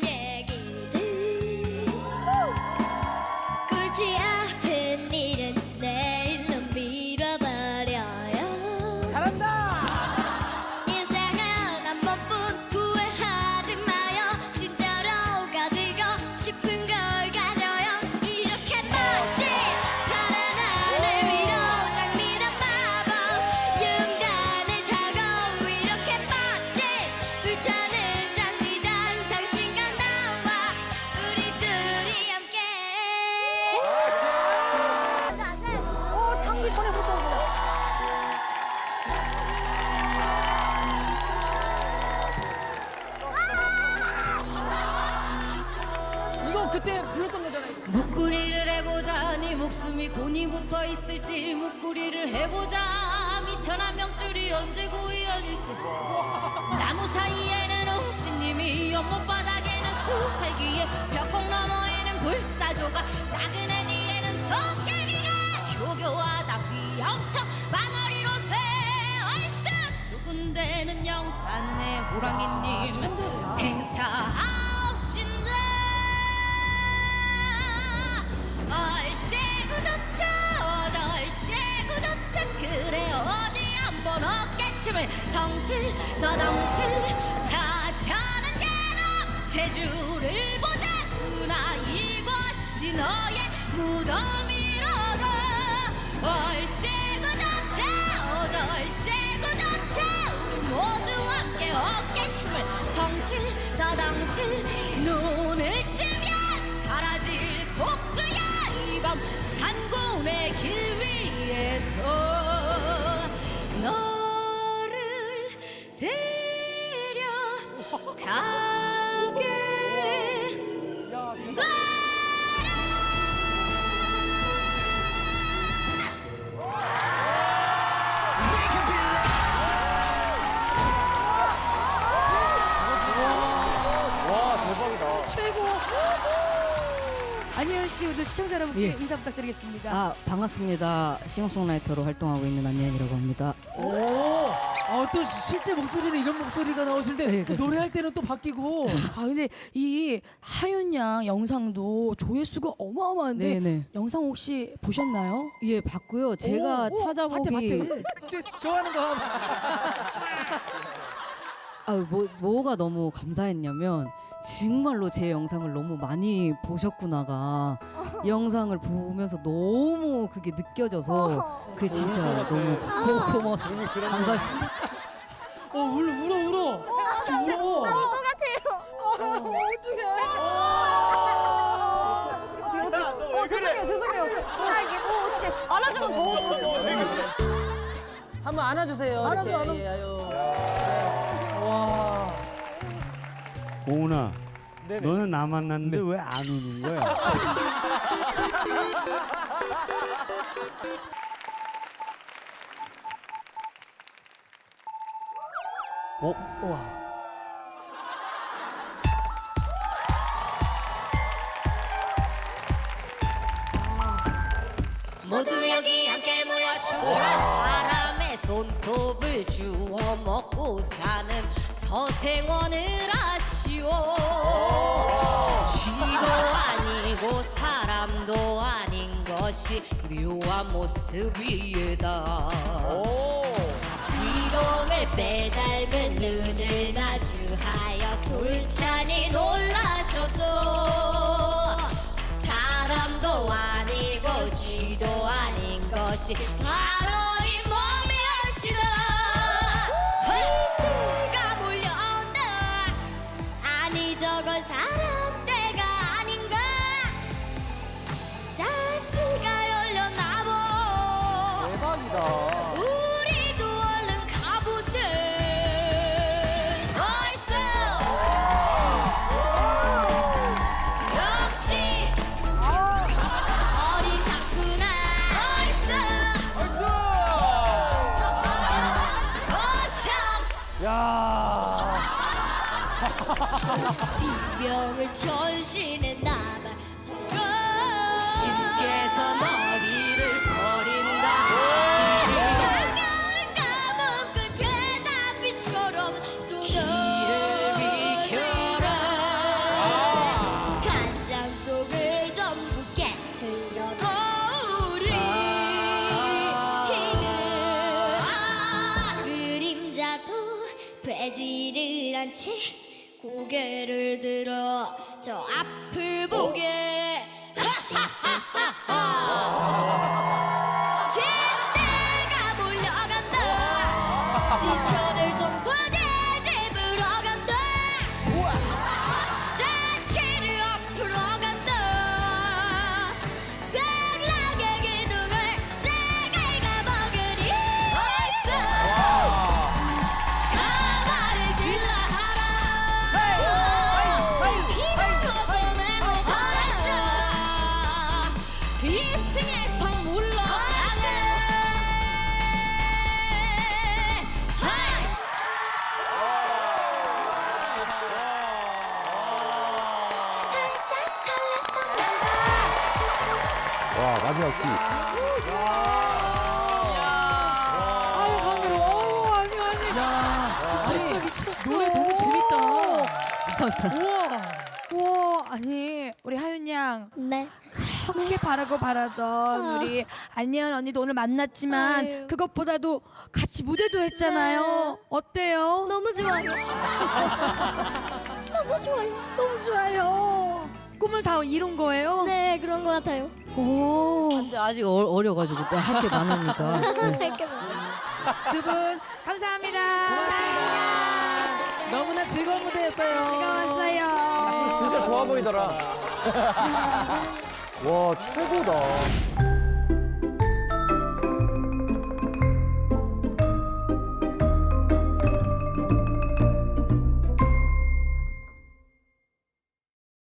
Yeah. 목숨이 곤이 붙어 있을지 묵구리를 해보자. 미천한 명줄이 언제 고 이어질지. 나무 사이에는 호시님이 연못 바닥에는 수세기에 벽곡 너머에는 불사조가 나그네 뒤에는 도깨비가 교교하다 휘영청 만월이로 새 얼쑤 수군대는 영산내 호랑이님 행차 춤을 덩실 너덩실 하찮은 예놈 제주를 보자 그나. 이것이 너의 무덤이로다. 얼씨구 좋다 어절씨구 좋다 우리 모두 함께 어깨춤을. 덩실 너덩실 안예은 씨 오늘 시청자 여러분께 예. 인사 부탁드리겠습니다. 아 반갑습니다 싱어송라이터로 활동하고 있는 안예은이라고 합니다 오, 어, 또 시- 실제 목소리는 이런 목소리가 나오실 때 네, 또 노래할 때는 또 바뀌고. 아 근데 이 하윤 양 영상도 조회수가 어마어마한데 네네 영상 혹시 보셨나요? 예 봤고요 제가 오, 오, 찾아보기 봤대, 봤대. 제- 좋아하는 거. 한번. 아, 뭐, 뭐가 너무 감사했냐면 정말로 제 영상을 너무 많이 보셨구나가 이 영상을 보면서 너무 그게 느껴져서 그게 진짜 너무 고- 고마웠습니다. 감사했습니다. 어, 울어, 울어, 울어. 좀 울어. 어 죄송해요 죄송해요 아 이게 뭐 어떻게 안아주면 더 한번 안아주세요. 안아줘, 이렇게. 안아. 예, 아유. 와. 고은아, 너는 나 만났는데 왜 안 우는 거야? 어? 와. 모두 여기 함께 모여 춤춰 사람의 손톱을 주워 먹고 사는 서생원을 하시오. 쥐도 아니고 사람도 아닌 것이 묘한 모습이다. 귀롱을 빼닮은 눈을 마주하여 솔찬히 놀라셨소? 사람도 아니고 쥐도 아닌 것이 바로 이 야. 비명을 전신에 남아 신께서 머리를 되지를 않지 고개를 들어 저 앞을 보게 와 마지막 주. 아유 감미로워. 아니 아니. 야 미쳤어 미쳤어. 노래 너무 재밌다. 감사합니다. 우와. 와 아니 우리 하윤 양 네. 그렇게 바라고 바라던 우리 안예은 언니도 오늘 만났지만 아유. 그것보다도 같이 무대도 했잖아요. 어때요? 너무 좋아요. 너무 좋아요. 너무 좋아요. 꿈을 다 이룬 거예요? 네, 그런 것 같아요. 오. 근데 아직 어, 어려가지고 또할게 많으니까. 네. 두 분 감사합니다. 너무나 즐거운 무대였어요. 즐거웠어요. 진짜 좋아 보이더라. 와 최고다.